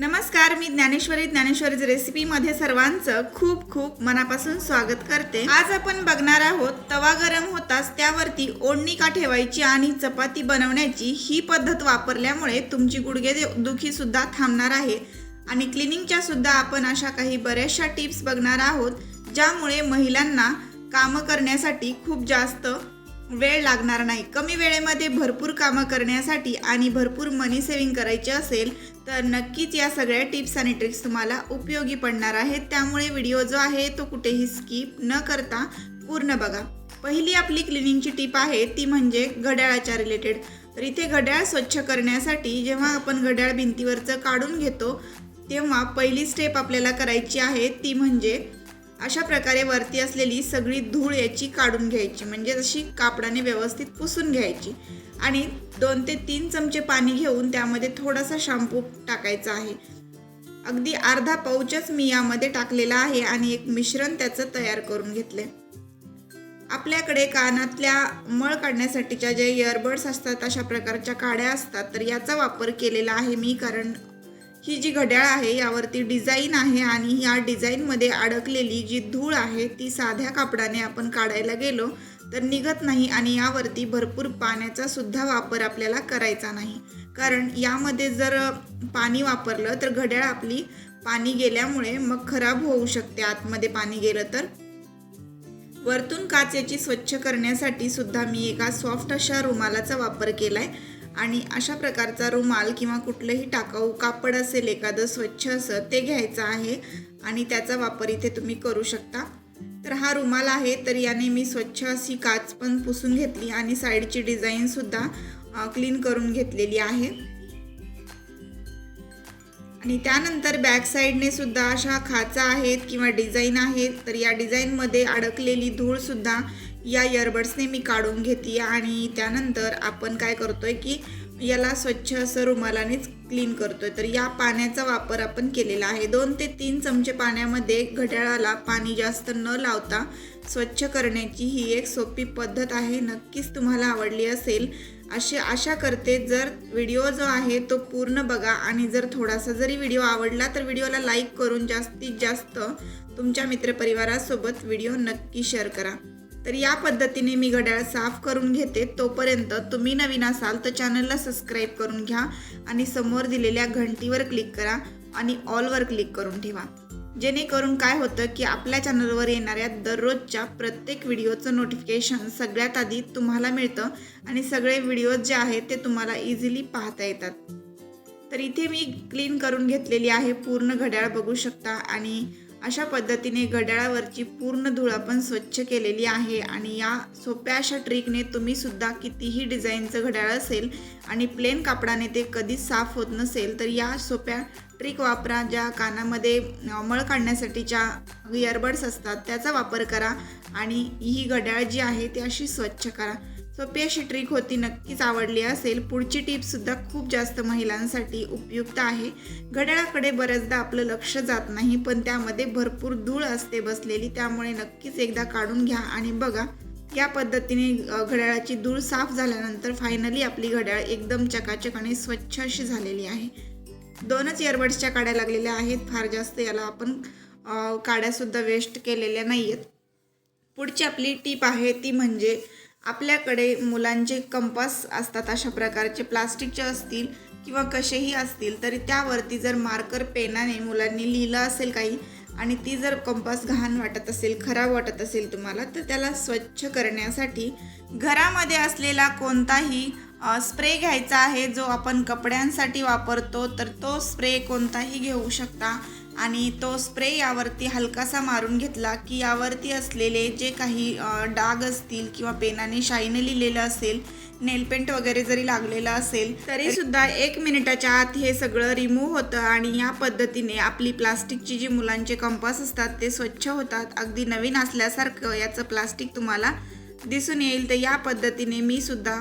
नमस्कार मी ज्ञानेश्वरी. ज्ञानेश्वरीच रेसिपीमध्ये सर्वांचं खूप खूप मनापासून स्वागत करते. आज आपण बघणार आहोत तवा गरम होताच त्यावरती ओढणी का ठेवायची आणि चपाती बनवण्याची ही पद्धत वापरल्यामुळे तुमची गुडघे दुखी सुद्धा थांबणार आहे. आणि क्लिनिंगच्या सुद्धा आपण अशा काही बऱ्याचशा टिप्स बघणार आहोत ज्यामुळे महिलांना कामं करण्यासाठी खूप जास्त वेळ लागणार नाही. कमी वेळेमध्ये भरपूर कामं करण्यासाठी आणि भरपूर मनी सेविंग करायची असेल तर नक्कीच या सगळ्या टिप्स आणि ट्रिक्स तुम्हाला उपयोगी पडणार आहेत. त्यामुळे व्हिडिओ जो आहे तो कुठेही स्किप न करता पूर्ण बघा. पहिली आपली क्लिनिंगची टीप आहे ती म्हणजे घड्याळाच्या रिलेटेड तर इथे घड्याळ स्वच्छ करण्यासाठी जेव्हा आपण घड्याळ भिंतीवरचं काढून घेतो तेव्हा पहिली स्टेप आपल्याला करायची आहे ती म्हणजे अशा प्रकारे वरती असलेली सगळी धूळ याची काढून घ्यायची. म्हणजे जशी कापडाने व्यवस्थित पुसून घ्यायची. आणि दोन ते तीन चमचे पाणी घेऊन त्यामध्ये थोडासा शॅम्पू टाकायचा आहे. अगदी अर्धा पाऊचच मी यामध्ये टाकलेला आहे आणि एक मिश्रण त्याचं तयार करून घेतले आपल्याकडे कानातल्या मळ काढण्यासाठीच्या जे इयरबड्स असतात अशा प्रकारच्या काड्या असतात तर याचा वापर केलेला आहे मी कारण ही जी घड्याळ आहे यावरती डिझाईन आहे आणि या डिझाईनमध्ये अडकलेली जी धूळ आहे ती साध्या कापडाने आपण काढायला गेलो तर निघत नाही आणि यावरती भरपूर पाण्याचा सुद्धा वापर आपल्याला करायचा नाही. कारण यामध्ये जर पाणी वापरलं तर घड्याळ आपली पाणी गेल्यामुळे मग खराब होऊ शकते आतमध्ये पाणी गेलं तर. वरतून काच याची स्वच्छ करण्यासाठी सुद्धा मी एका सॉफ्ट अशा रुमालाचा वापर केला आहे आणि अशा प्रकारचा रुमाल किंवा कुठलंही टाकाऊ कापड असेल एखादं स्वच्छ असं ते घ्यायचं आहे आणि त्याचा वापर इथे तुम्ही करू शकता. तर हा रुमाल आहे तर याने मी स्वच्छ अशी काच पण पुसून घेतली आणि साईडची डिझाईनसुद्धा क्लीन करून घेतलेली आहे. आणि त्यानंतर बॅक साईडने सुद्धा अशा खाचा आहेत किंवा डिझाईन आहेत तर या डिझाईनमध्ये अडकलेली धूळसुद्धा या इयरबड्सने मी काढून घेते आणि त्यानंतर आपण काय करतोय की याला स्वच्छ असं रुमालानेच क्लीन करतोय. तर या पाण्याचा वापर आपण केलेला आहे. दोन ते तीन चमचे पाण्यामध्ये घड्याळाला पाणी जास्त न लावता स्वच्छ करण्याची ही एक सोपी पद्धत आहे. नक्कीच तुम्हाला आवडली असेल. अशी आशा करते जर व्हिडिओ जो आहे तो पूर्ण बघा आणि जर थोडासा जरी व्हिडिओ आवडला तर व्हिडिओला लाईक करून जास्तीत जास्त तुमच्या मित्रपरिवारासोबत व्हिडिओ नक्की शेअर करा. तर या पद्धतीने मी घड्याळ साफ करून घेते. तोपर्यंत तुम्ही नवीन असाल तर चॅनलला सबस्क्राईब करून घ्या आणि समोर दिलेल्या घंटीवर क्लिक करा आणि ऑलवर क्लिक करून ठेवा. जेणेकरून काय होतं की आपल्या चॅनलवर येणाऱ्या दररोजच्या प्रत्येक व्हिडिओचं नोटिफिकेशन सगळ्यात आधी तुम्हाला मिळतं आणि सगळे व्हिडिओज जे आहेत ते तुम्हाला इझिली पाहता येतात. तर इथे मी क्लीन करून घेतलेली आहे पूर्ण घड्याळ बघू शकता आणि अशा पद्धतीने घड्याळावरची पूर्ण धूळ आपण स्वच्छ केलेली आहे आणि या सोप्या अशा ट्रिकने तुम्ही सुद्धा कितीही डिझाईनचं घड्याळ असेल आणि प्लेन कापडाने ते कधीच साफ होत नसेल तर या सोप्या ट्रिक वापरा ज्या कानामध्ये मळ काढण्यासाठीच्या इयरबड्स असतात त्याचा वापर करा आणि ही घड्याळ जी आहे ती अशी स्वच्छ करा. सोपी अशी ट्रिक होती नक्कीच आवडली असेल. पुढची टिपसुद्धा खूप जास्त महिलांसाठी उपयुक्त आहे. घड्याळाकडे बऱ्याचदा आपलं लक्ष जात नाही पण त्यामध्ये भरपूर धूळ असते बसलेली त्यामुळे नक्कीच एकदा काढून घ्या आणि बघा. या पद्धतीने घड्याळाची धूळ साफ झाल्यानंतर फायनली आपली घड्याळ एकदम चकाचक आणि स्वच्छ अशी झालेली आहे. दोनच इयरबड्सच्या काड्या लागलेल्या आहेत फार जास्त याला आपण काड्यासुद्धा वेस्ट केलेल्या नाही आहेत पुढची आपली टीप आहे ती म्हणजे आपल्याकडे मुलांचे कंपास असतात अशा प्रकारचे प्लास्टिकचे असतील किंवा कसेही असतील तरी त्यावरती जर मार्कर पेनाने मुलांनी लिहिलं असेल काही आणि ती जर कंपास घाण वाटत असेल खराब वाटत असेल तुम्हाला तर त्याला स्वच्छ करण्यासाठी घरामध्ये असलेला कोणताही स्प्रे घ्यायचा आहे जो आपण कपड्यांसाठी वापरतो तर तो स्प्रे कोणताही घेऊ शकता. आणि तो स्प्रे यावरती हलकासा मारून घेतला की यावरती असलेले जे काही डाग असतील किंवा पेनाने शाईनं लिहिलेलं असेल नेलपेंट वगैरे जरी लागलेलं असेल तरी सुद्धा एक मिनिटाच्या आत हे सगळं रिमूव्ह होतं आणि या पद्धतीने आपली प्लास्टिकची जी मुलांचे कंपास असतात ते स्वच्छ होतात. अगदी नवीन असल्यासारखं याचं प्लास्टिक तुम्हाला दिसून येईल. तर या पद्धतीने मी सुद्धा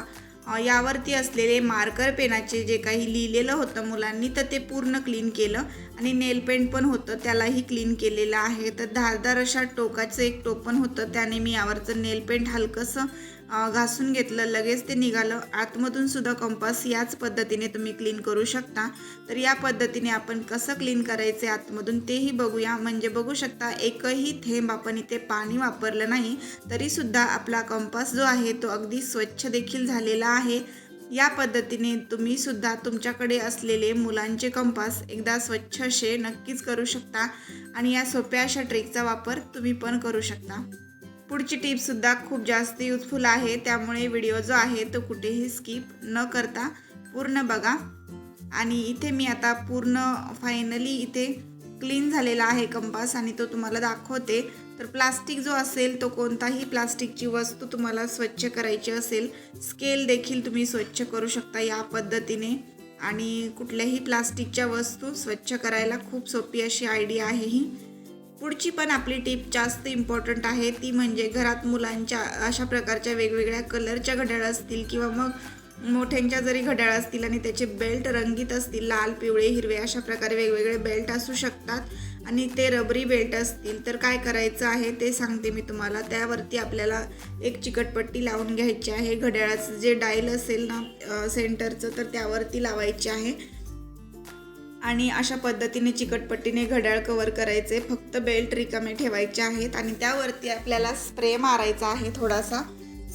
यावरती असलेले मार्कर पेनाचे जे काही लिहिलेलं होतं मुलांनी तर ते पूर्ण क्लीन केलं. आणि नेल पेंट पण होतं त्यालाही क्लीन केलेलं आहे. तर धारदार अशा टोकाचं एक टोपण होतं त्याने मी यावरचं नेल पेंट हलकंसं घासून घेतलं. लगेच ते निघालं. आतमधून सुद्धा कंपास याच पद्धतीने तुम्ही क्लीन करू शकता. तर या पद्धतीने आपण कसं क्लीन करायचे आतमधून तेही बघूया. म्हणजे बघू शकता एकही थेंब आपण इथे पाणी वापरलं नाही तरीसुद्धा आपला कंपास जो आहे तो अगदी स्वच्छ देखील झालेला आहे. या पद्धतीने तुम्ही सुद्धा तुमच्याकडे असलेले मुलांचे कंपास एकदा स्वच्छ असे नक्कीच करू शकता आणि या सोप्या अशा ट्रिकचा वापर तुम्ही पण करू शकता. पुढची टिपसुद्धा खूप जास्त युजफुल आहे त्यामुळे व्हिडिओ जो आहे तो कुठेही स्किप न करता पूर्ण बघा. आणि इथे मी आता पूर्ण फायनली इथे क्लीन झालेला आहे कंपास आणि तो तुम्हाला दाखवते. तर प्लास्टिक जो असेल तो कोणताही प्लास्टिकची वस्तू तुम्हाला स्वच्छ करायची असेल स्केल देखील तुम्ही स्वच्छ करू शकता या पद्धतीने. आणि कुठल्याही प्लास्टिकच्या वस्तू स्वच्छ करायला खूप सोपी अशी आयडिया आहे ही. पुढची पण आपली टीप जास्त इम्पॉर्टंट आहे ती म्हणजे घरात मुलांच्या अशा प्रकारच्या वेगवेगळ्या कलरच्या घड्याळ असतील किंवा मग मोठ्यांच्या जरी घड्याळ असतील आणि त्याचे बेल्ट रंगीत असतील लाल पिवळे हिरवे अशा प्रकारे वेगवेगळे बेल्ट असू शकतात आणि ते रबरी बेल्ट असतील तर काय करायचं आहे ते सांगते मी तुम्हाला. त्यावरती आपल्याला एक चिकटपट्टी लावून घ्यायची आहे. घड्याळाचं जे डायल असेल ना सेंटरचं तर त्यावरती लावायची आहे. आणि अशा पद्धतीने चिकटपट्टीने घड्याळ कवर करायचे. फक्त बेल्ट रिकामे ठेवायचे आहेत आणि त्यावरती आपल्याला स्प्रे मारायचा आहे थोडासा.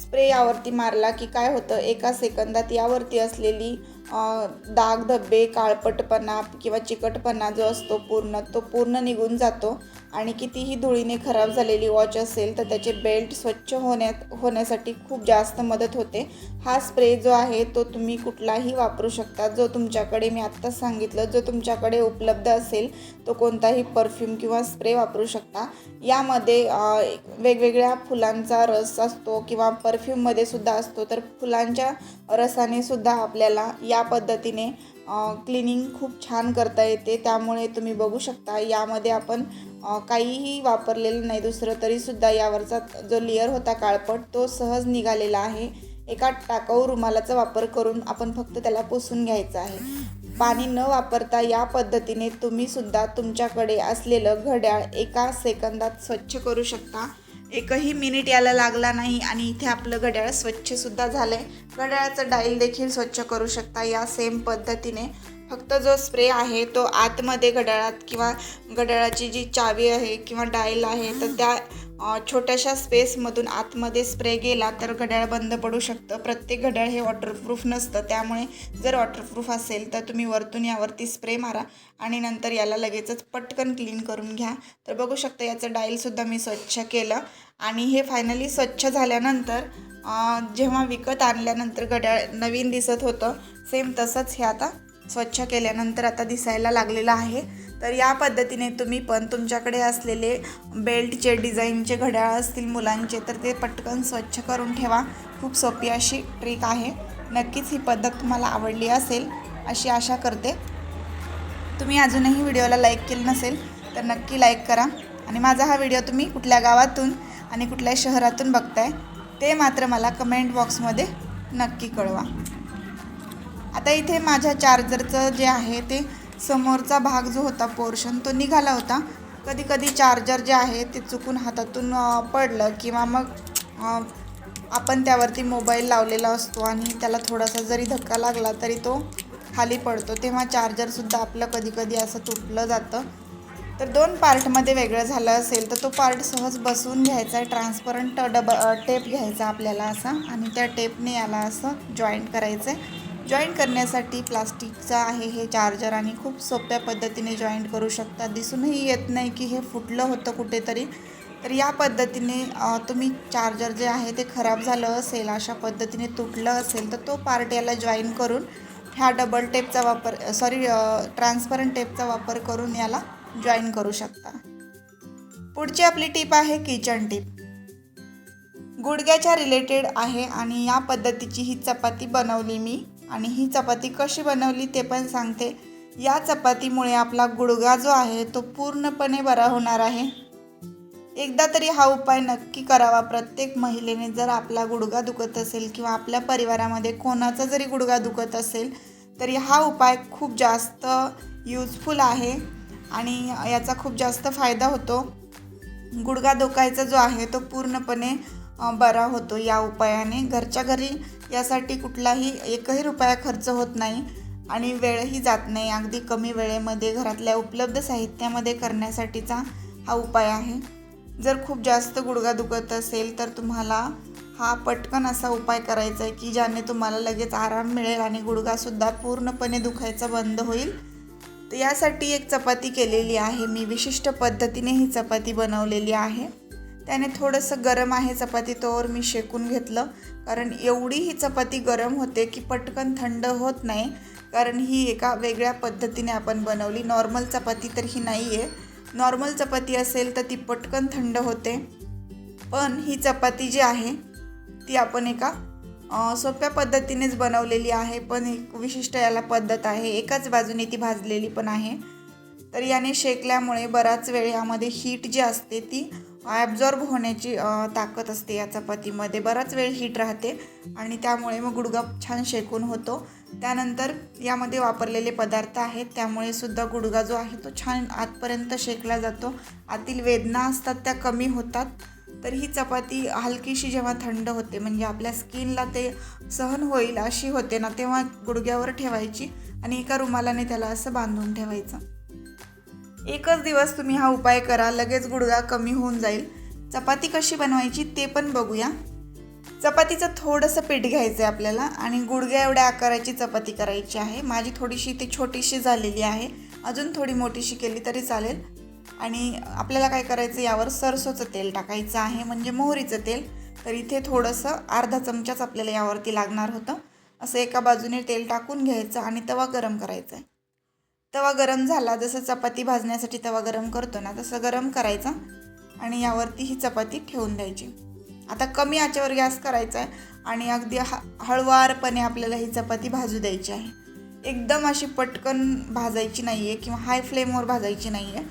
स्प्रे यावरती मारला की काय होतं? एका सेकंदात यावरती असलेली दाग धब्बे काळपटपणा किंवा चिकटपणा जो असतो पूर्ण तो पूर्ण निघून जातो. आणि कितीही धुळीने खराब झालेली वॉच असेल तर त्याचे बेल्ट स्वच्छ होण्यात होण्यासाठी खूप जास्त मदत होते. हा स्प्रे जो आहे तो तुम्ही कुठलाही वापरू शकता. जो तुमच्याकडे मी आत्ताच सांगितलं जो तुमच्याकडे उपलब्ध असेल तो कोणताही परफ्यूम किंवा स्प्रे वापरू शकता. यामध्ये वेगवेगळ्या फुलांचा रस असतो किंवा परफ्यूममध्ये सुद्धा असतो तर फुलांच्या रसाने सुद्धा आपल्याला या पद्धतीने क्लिनिंग खूप छान करता येते. त्यामुळे तुम्ही बघू शकता यामध्ये आपण काहीही वापरलेलं नाही. दुसरं तरीसुद्धा यावरचा जो लेअर होता काळपट तो सहज निघालेला आहे. एका टाकाऊ रुमालाचा वापर करून आपण फक्त त्याला पुसून घ्यायचं आहे. पाणी न वापरता या पद्धतीने तुम्ही सुद्धा तुमच्याकडे असलेलं घड्याळ एका सेकंदात स्वच्छ करू शकता. एकही मिनिट याला लागला नाही आणि इथे आपलं घड्याळ स्वच्छसुद्धा झालं आहे घड्याळाचं डाईल देखील स्वच्छ करू शकता या सेम पद्धतीने. फक्त जो स्प्रे आहे तो आतमध्ये घड्याळात किंवा घड्याळाची जी चावी आहे किंवा डाईल आहे तर त्या छोट्याशा स्पेसमधून आतमध्ये स्प्रे गेला तर घड्याळ बंद पडू शकतं. प्रत्येक घड्याळ हे वॉटरप्रूफ नसतं. त्यामुळे जर वॉटरप्रूफ असेल तर तुम्ही वरतून यावरती स्प्रे मारा आणि नंतर याला लगेचच पटकन क्लीन करून घ्या. तर बघू शकता याचं डाईलसुद्धा मी स्वच्छ केलं. आणि हे फायनली स्वच्छ झाल्यानंतर जेव्हा विकत आणल्यानंतर घड्याळ नवीन दिसत होतं सेम तसंच हे आता स्वच्छ केल्यानंतर आता दिसायला लागलेलं आहे. तर या पद्धतीने तुम्ही पण तुमच्याकडे असलेले बेल्टचे डिझाईनचे घड्याळ असतील मुलांचे तर ते पटकन स्वच्छ करून ठेवा. खूप सोपी अशी ट्रिक आहे. नक्कीच ही पद्धत तुम्हाला आवडली असेल अशी आशा करते. तुम्ही अजूनही व्हिडिओला लाईक केलं नसेल तर नक्की लाईक करा. आणि माझा हा व्हिडिओ तुम्ही कुठल्या गावातून आणि कुठल्या शहरातून बघताय ते मात्र मला कमेंट बॉक्समध्ये नक्की कळवा. आता इथे माझ्या चार्जरचं जे आहे ते समोरचा भाग जो होता पोर्शन तो निघाला होता. कधी कधी चार्जर जे आहे ते चुकून हातातून पडलं किंवा मग आपण त्यावरती मोबाईल लावलेला असतो आणि त्याला थोडासा जरी धक्का लागला तरी तो खाली पडतो. तेव्हा चार्जरसुद्धा आपलं कधी कधी असं तुटलं जातं. तर दोन पार्टमध्ये वेगळं झालं असेल तर तो पार्ट सहज बसवून घ्यायचा आहे ट्रान्सपरंट डब टेप घ्यायचा आपल्याला असा आणि त्या टेपने याला असं जॉईंट करायचं आहे जॉईंट करण्यासाठी प्लास्टिकचा आहे हे चार्जर आणि खूप सोप्या पद्धतीने जॉईंट करू शकता. दिसूनही येत नाही की हे फुटलं होतं कुठेतरी. तर या पद्धतीने तुम्ही चार्जर जे आहे ते खराब झालं असेल अशा पद्धतीने तुटलं असेल तर तो पार्ट याला जॉईन करून ह्या डबल टेपचा वापर सॉरी ट्रान्सपरंट टेपचा वापर करून याला जॉईन करू शकता. पुढची आपली टीप आहे किचन टीप गुडघ्याच्या रिलेटेड आहे आणि या पद्धतीची ही चपाती बनवली मी. आणि ही चपाती कशी बनवली ते पण सांगते. या चपातीमुळे आपला गुडगा जो आहे तो पूर्णपणे बरा होणार आहे. एकदा तरी हा उपाय नक्की करावा. प्रत्येक महिलेने जर आपला गुडघा दुखत असेल किंवा आपल्या परिवारामध्ये कोणाचा जरी गुडघा दुखत असेल तरी हा उपाय खूप जास्त यूजफुल आहे आणि याचा खूप जास्त फायदा होतो. गुडघा दुखायचा जो आहे तो पूर्णपणे बरा होतो या उपायाने. घरच्या घरी यासाठी कुठलाही एकही रुपया खर्च होत नाही आणि वेळही जात नाही. अगदी कमी वेळेमध्ये घरातल्या उपलब्ध साहित्यामध्ये करण्यासाठीचा हा उपाय आहे. जर खूप जास्त गुडघा दुखत असेल तर तुम्हाला हा पटकन असा उपाय करायचा आहे की ज्याने तुम्हाला लगेच आराम मिळेल आणि गुडघासुद्धा पूर्णपणे दुखायचा बंद होईल. तर यासाठी एक चपाती केलेली आहे. मी विशिष्ट पद्धतीने ही चपाती बनवलेली आहे. त्याने थोडंसं गरम आहे चपाती तोवर मी शेकून घेतलं. कारण एवढी ही चपाती गरम होते की पटकन थंड होत नाही. कारण ही एका वेगळ्या पद्धतीने आपण बनवली. नॉर्मल चपाती तर ही नाही आहे नॉर्मल चपाती असेल तर ती पटकन थंड होते. पण ही चपाती जी आहे ती आपण एका सोप्या पद्धतीनेच बनवलेली आहे. पण एक विशिष्ट याला पद्धत आहे. एकाच बाजूने ती भाजलेली पण आहे. तर याने शेकल्यामुळे बराच वेळ यामध्ये हीट जी असते ती ॲब्झॉर्ब होण्याची ताकद असते या चपातीमध्ये. बराच वेळ हीट राहते आणि त्यामुळे मग गुडगा छान शेकून होतो. त्यानंतर यामध्ये वापरलेले पदार्थ आहेत. त्यामुळे सुद्धा गुडघा जो आहे तो छान आतपर्यंत शेकला जातो. आतील वेदना असतात त्या कमी होतात. तर ही चपाती हलकीशी जेव्हा थंड होते म्हणजे आपल्या स्किनला ते सहन होईल अशी होते ना तेव्हा गुडघ्यावर ठेवायची आणि एका रुमालाने त्याला असं बांधून ठेवायचं. एकच दिवस तुम्ही हा उपाय करा लगेच गुडघा कमी होऊन जाईल. चपाती कशी बनवायची ते पण बघूया. चपातीचं थोडंसं पीठ घ्यायचं आहे आपल्याला आणि गुडघ्या एवढ्या आकाराची चपाती करायची आहे. माझी थोडीशी ती छोटीशी झालेली आहे. अजून थोडी मोठीशी केली तरी चालेल. आणि आपल्याला काय करायचं यावर सरसोचं तेल टाकायचं आहे म्हणजे मोहरीचं तेल. तर इथे थोडंसं अर्धा चमचाच आपल्याला यावरती लागणार होतं. असं एका बाजूने तेल टाकून घ्यायचं आणि तवा गरम करायचा आहे तवा गरम झाला जसं चपाती भाजण्यासाठी तवा गरम करतो ना तसं गरम करायचा आणि यावरती ही चपाती ठेवून द्यायची. आता कमी आचेवर गॅस करायचा आहे आणि अगदी ह हळवारपणे आपल्याला ही चपाती भाजू द्यायची आहे. एकदम अशी पटकन भाजायची नाही आहे किंवा हाय फ्लेमवर भाजायची नाही आहे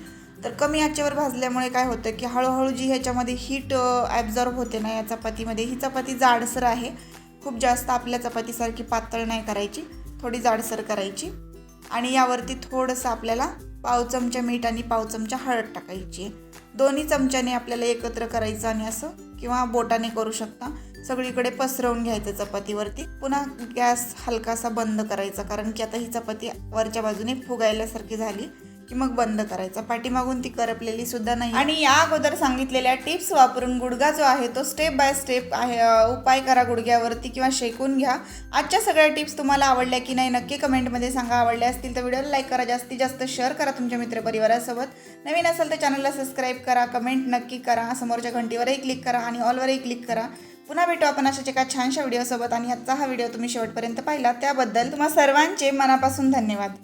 तर कमी आचेवर भाजल्यामुळे काय होतं की हळूहळू जी ह्याच्यामध्ये हीट ॲब्झॉर्ब होते ना या चपातीमध्ये ही चपाती जाडसर आहे. खूप जास्त आपल्या चपातीसारखी पातळ नाही करायची थोडी जाडसर करायची. आणि यावरती थोडंसं आपल्याला पाव चमचा मीठ आणि पाव चमचा हळद टाकायची आहे. दोन्ही चमच्याने आपल्याला एकत्र करायचं आणि असं किंवा बोटाने करू शकता. सगळीकडे पसरवून घ्यायचं चपातीवरती. पुन्हा गॅस हलकासा बंद करायचा कारण की आता ही चपाती वरच्या बाजूने फुगायल्यासारखी झाली. की मग बंद करायचा. पाठीमागून ती करपलेली सुद्धा नाही. आणि या अगोदर सांगितलेल्या टिप्स वापरून गुडघा जो आहे तो स्टेप बाय स्टेप आहे उपाय करा गुडघ्यावरती किंवा शेकून घ्या. आजच्या सगळ्या टिप्स तुम्हाला आवडल्या की नाही नक्की कमेंटमध्ये सांगा. आवडल्या असतील तर व्हिडिओला लाईक करा. जास्तीत जास्त शेअर करा तुमच्या मित्रपरिवारासोबत. नवीन असेल तर चॅनलला सबस्क्राईब करा कमेंट नक्की करा. समोरच्या घंटीवरही क्लिक करा आणि ऑलवरही क्लिक करा. पुन्हा भेटू आपण अशाच एका छानशा व्हिडिओसोबत आणि आजचा हा व्हिडिओ तुम्ही शेवटपर्यंत पाहिला. त्याबद्दल तुम्हा सर्वांचे मनापासून धन्यवाद.